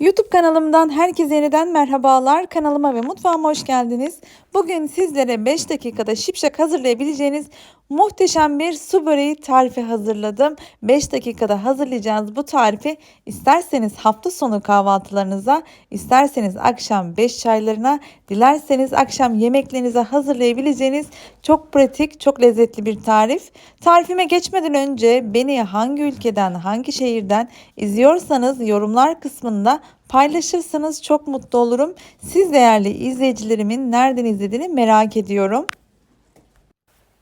YouTube kanalımdan herkese yeniden merhabalar. Kanalıma ve mutfağıma hoş geldiniz. Bugün sizlere 5 dakikada şipşak hazırlayabileceğiniz muhteşem bir su böreği tarifi hazırladım. 5 dakikada hazırlayacağınız bu tarifi isterseniz hafta sonu kahvaltılarınıza, isterseniz akşam 5 çaylarına, dilerseniz akşam yemeklerinize hazırlayabileceğiniz çok pratik, çok lezzetli bir tarif. Tarifime geçmeden önce beni hangi ülkeden, hangi şehirden izliyorsanız yorumlar kısmında paylaşırsanız çok mutlu olurum. Siz değerli izleyicilerimin nereden izlediğini merak ediyorum.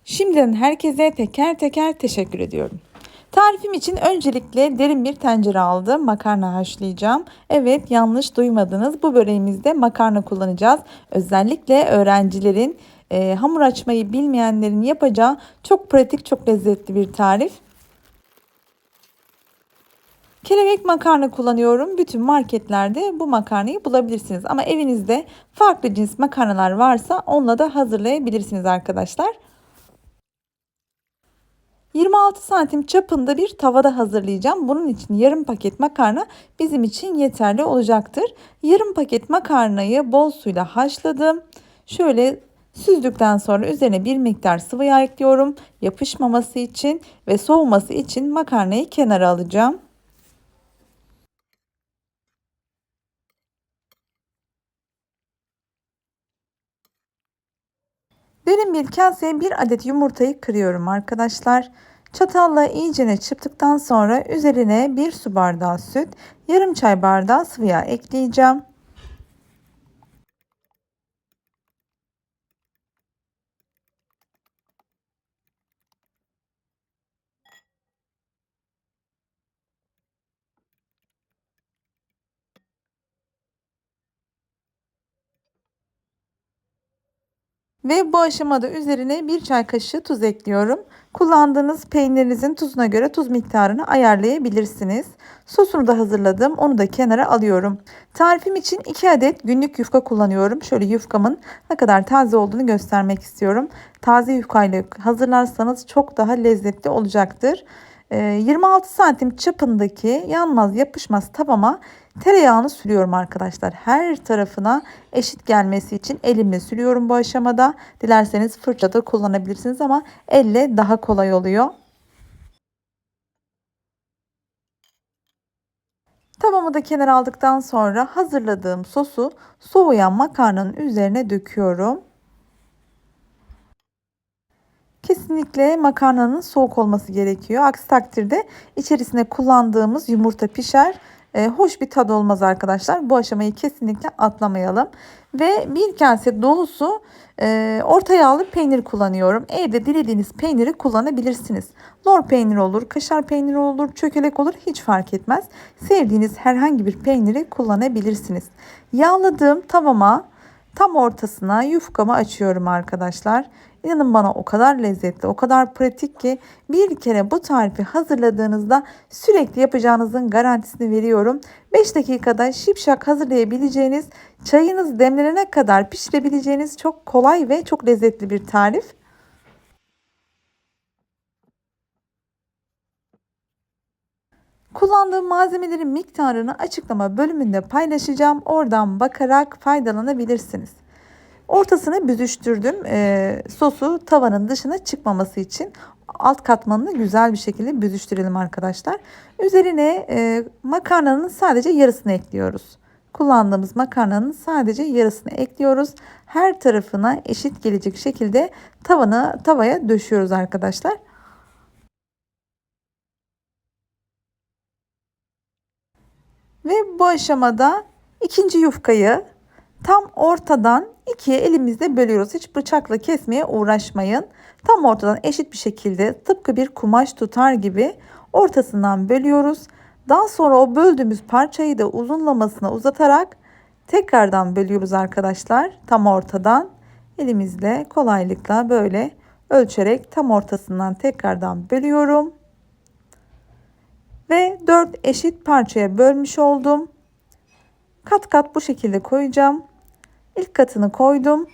Şimdiden herkese teker teker teşekkür ediyorum. Tarifim için öncelikle derin bir tencere aldım. Makarna haşlayacağım. Evet yanlış duymadınız. Bu böreğimizde makarna kullanacağız. Özellikle öğrencilerin e, hamur açmayı bilmeyenlerin yapacağı çok pratik, çok lezzetli bir tarif. Kelebek makarna kullanıyorum. Bütün marketlerde bu makarnayı bulabilirsiniz. Ama evinizde farklı cins makarnalar varsa onunla da hazırlayabilirsiniz arkadaşlar. 26 santim çapında bir tavada hazırlayacağım. Bunun için yarım paket makarna bizim için yeterli olacaktır. Yarım paket makarnayı bol suyla haşladım. Şöyle süzdükten sonra üzerine bir miktar sıvı yağ ekliyorum. Yapışmaması için ve soğuması için makarnayı kenara alacağım. Derin bir kaseye bir adet yumurtayı kırıyorum arkadaşlar. Çatalla iyicene çırptıktan sonra üzerine bir su bardağı süt, yarım çay bardağı sıvı yağ ekleyeceğim. Ve bu aşamada üzerine bir çay kaşığı tuz ekliyorum. Kullandığınız peynirinizin tuzuna göre tuz miktarını ayarlayabilirsiniz. Sosunu da hazırladım. Onu da kenara alıyorum. Tarifim için 2 adet günlük yufka kullanıyorum. Şöyle yufkamın ne kadar taze olduğunu göstermek istiyorum. Taze yufkayla hazırlarsanız çok daha lezzetli olacaktır. 26 ee, santim çapındaki yanmaz yapışmaz tavama tereyağını sürüyorum arkadaşlar. Her tarafına eşit gelmesi için elimle sürüyorum bu aşamada. Dilerseniz fırça da kullanabilirsiniz ama elle daha kolay oluyor. Tavamı da kenara aldıktan sonra hazırladığım sosu soğuyan makarnanın üzerine döküyorum. Kesinlikle makarnanın soğuk olması gerekiyor. Aksi takdirde içerisine kullandığımız yumurta pişer. E, hoş bir tad olmaz arkadaşlar. Bu aşamayı kesinlikle atlamayalım. Ve bir kase dolusu e, orta yağlı peynir kullanıyorum. Evde dilediğiniz peyniri kullanabilirsiniz. Lor peyniri olur, kaşar peyniri olur, çökelek olur hiç fark etmez. Sevdiğiniz herhangi bir peyniri kullanabilirsiniz. Yağladığım tavama tam ortasına yufkamı açıyorum arkadaşlar. İnanın bana o kadar lezzetli, o kadar pratik ki bir kere bu tarifi hazırladığınızda sürekli yapacağınızın garantisini veriyorum. 5 dakikada şipşak hazırlayabileceğiniz, çayınız demlenene kadar pişirebileceğiniz çok kolay ve çok lezzetli bir tarif. Kullandığım malzemelerin miktarını açıklama bölümünde paylaşacağım. Oradan bakarak faydalanabilirsiniz. Ortasını büzüştürdüm. E, sosu tavanın dışına çıkmaması için alt katmanını güzel bir şekilde büzüştürelim arkadaşlar. Üzerine e, makarnanın sadece yarısını ekliyoruz. Kullandığımız makarnanın sadece yarısını ekliyoruz. Her tarafına eşit gelecek şekilde tavanı tavaya döşüyoruz arkadaşlar. Ve bu aşamada ikinci yufkayı tam ortadan ikiye elimizde bölüyoruz. Hiç bıçakla kesmeye uğraşmayın. Tam ortadan eşit bir şekilde tıpkı bir kumaş tutar gibi ortasından bölüyoruz. Daha sonra o böldüğümüz parçayı da uzunlamasına uzatarak tekrardan bölüyoruz arkadaşlar. Tam ortadan elimizle kolaylıkla böyle ölçerek tam ortasından tekrardan bölüyorum. Ve 4 eşit parçaya bölmüş oldum. Kat kat bu şekilde koyacağım. İlk katını koydum.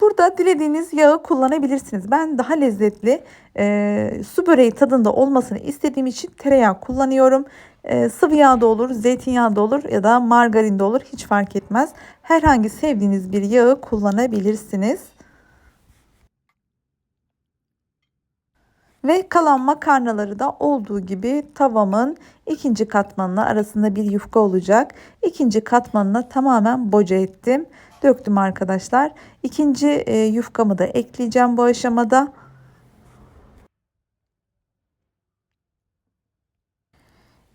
Burada dilediğiniz yağı kullanabilirsiniz. Ben daha lezzetli e, su böreği tadında olmasını istediğim için tereyağı kullanıyorum. E, sıvı yağ da olur, zeytinyağı da olur ya da margarin de olur hiç fark etmez. Herhangi sevdiğiniz bir yağı kullanabilirsiniz. Ve kalan makarnaları da olduğu gibi tavamın ikinci katmanına arasında bir yufka olacak. İkinci katmanına tamamen boca ettim. Döktüm arkadaşlar. İkinci e, yufkamı da ekleyeceğim bu aşamada.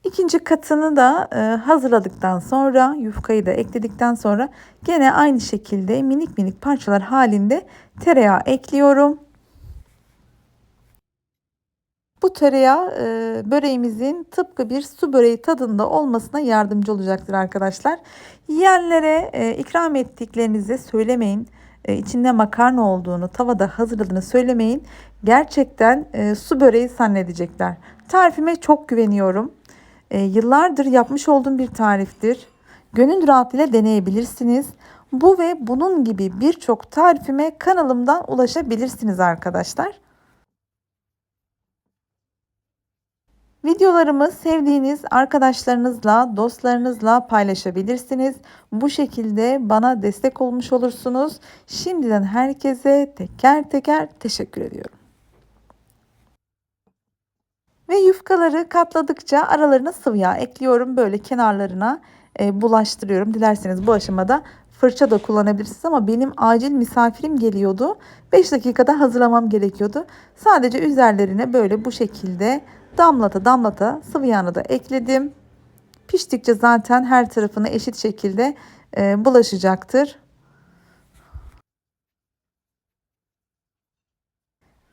İkinci katını da e, hazırladıktan sonra yufkayı da ekledikten sonra gene aynı şekilde minik minik parçalar halinde tereyağı ekliyorum. Bu tereyağı e, böreğimizin tıpkı bir su böreği tadında olmasına yardımcı olacaktır arkadaşlar. Yiyenlere e, ikram ettiklerinizi söylemeyin. E, içinde makarna olduğunu, tavada hazırladığını söylemeyin. Gerçekten e, su böreği zannedecekler. Tarifime çok güveniyorum. E, yıllardır yapmış olduğum bir tariftir. Gönül rahatlığıyla deneyebilirsiniz. Bu ve bunun gibi birçok tarifime kanalımdan ulaşabilirsiniz arkadaşlar. Videolarımı sevdiğiniz arkadaşlarınızla, dostlarınızla paylaşabilirsiniz. Bu şekilde bana destek olmuş olursunuz. Şimdiden herkese teker teker teşekkür ediyorum. Ve yufkaları katladıkça aralarına sıvı yağ ekliyorum. Böyle kenarlarına e, bulaştırıyorum. Dilerseniz bu aşamada fırça da kullanabilirsiniz ama benim acil misafirim geliyordu. 5 dakikada hazırlamam gerekiyordu. Sadece üzerlerine böyle bu şekilde damlata damlata sıvı yağını da ekledim. Piştikçe zaten her tarafına eşit şekilde e, bulaşacaktır.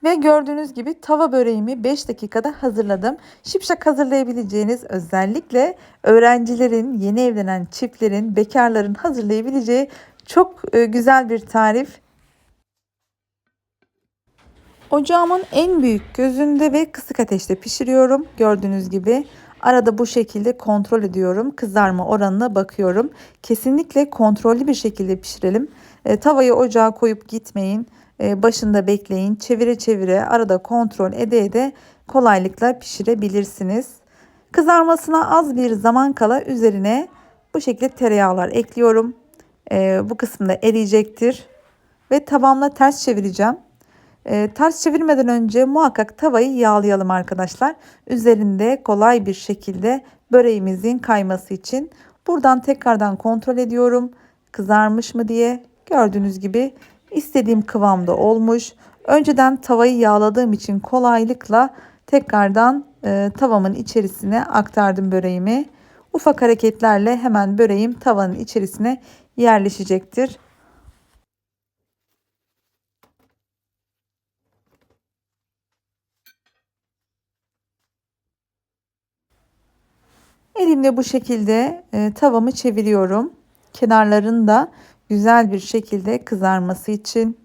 Ve gördüğünüz gibi tava böreğimi 5 dakikada hazırladım. Şipşak hazırlayabileceğiniz özellikle öğrencilerin, yeni evlenen çiftlerin, bekarların hazırlayabileceği çok e, güzel bir tarif. Ocağımın en büyük gözünde ve kısık ateşte pişiriyorum. Gördüğünüz gibi arada bu şekilde kontrol ediyorum. Kızarma oranına bakıyorum. Kesinlikle kontrollü bir şekilde pişirelim. E, tavayı ocağa koyup gitmeyin. E, başında bekleyin. Çevire çevire arada kontrol ede ede kolaylıkla pişirebilirsiniz. Kızarmasına az bir zaman kala üzerine bu şekilde tereyağlar ekliyorum. E, bu kısımda eriyecektir. Ve tavamla ters çevireceğim. E, ters çevirmeden önce muhakkak tavayı yağlayalım arkadaşlar. Üzerinde kolay bir şekilde böreğimizin kayması için. Buradan tekrardan kontrol ediyorum. Kızarmış mı diye. Gördüğünüz gibi istediğim kıvamda olmuş. Önceden tavayı yağladığım için kolaylıkla tekrardan e, tavamın içerisine aktardım böreğimi. Ufak hareketlerle hemen böreğim tavanın içerisine yerleşecektir. Elimle bu şekilde e, tavamı çeviriyorum. Kenarların da güzel bir şekilde kızarması için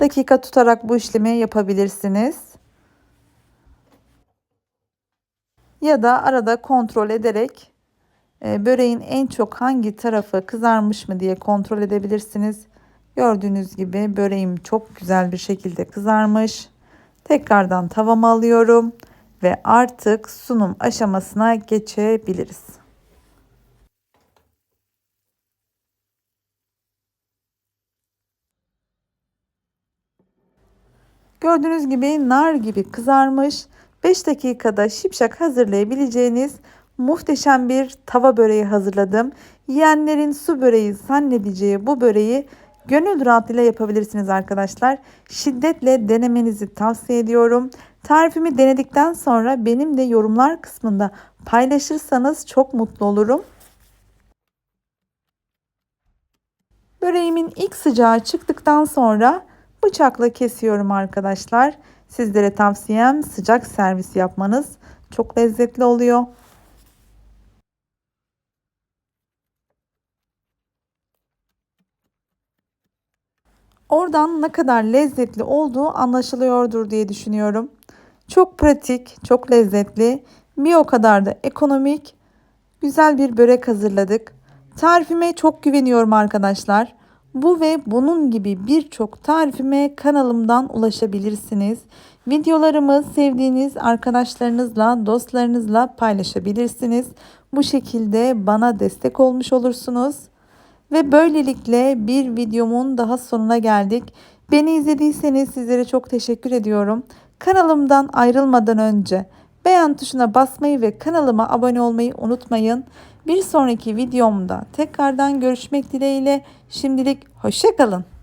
dakika tutarak bu işlemi yapabilirsiniz. Ya da arada kontrol ederek e, böreğin en çok hangi tarafı kızarmış mı diye kontrol edebilirsiniz. Gördüğünüz gibi böreğim çok güzel bir şekilde kızarmış. Tekrardan tavamı alıyorum ve artık sunum aşamasına geçebiliriz. Gördüğünüz gibi nar gibi kızarmış. 5 dakikada şipşak hazırlayabileceğiniz muhteşem bir tava böreği hazırladım. Yiyenlerin su böreği zannedeceği bu böreği gönül rahatlığıyla yapabilirsiniz arkadaşlar. Şiddetle denemenizi tavsiye ediyorum. Tarifimi denedikten sonra benim de yorumlar kısmında paylaşırsanız çok mutlu olurum. Böreğimin ilk sıcağı çıktıktan sonra bıçakla kesiyorum arkadaşlar. Sizlere tavsiyem sıcak servis yapmanız çok lezzetli oluyor. Oradan ne kadar lezzetli olduğu anlaşılıyordur diye düşünüyorum. Çok pratik, çok lezzetli, bir o kadar da ekonomik, güzel bir börek hazırladık. Tarifime çok güveniyorum arkadaşlar. Bu ve bunun gibi birçok tarifime kanalımdan ulaşabilirsiniz. Videolarımı sevdiğiniz arkadaşlarınızla, dostlarınızla paylaşabilirsiniz. Bu şekilde bana destek olmuş olursunuz. Ve böylelikle bir videomun daha sonuna geldik. Beni izlediyseniz sizlere çok teşekkür ediyorum. Kanalımdan ayrılmadan önce beğen tuşuna basmayı ve kanalıma abone olmayı unutmayın. Bir sonraki videomda tekrardan görüşmek dileğiyle şimdilik hoşçakalın.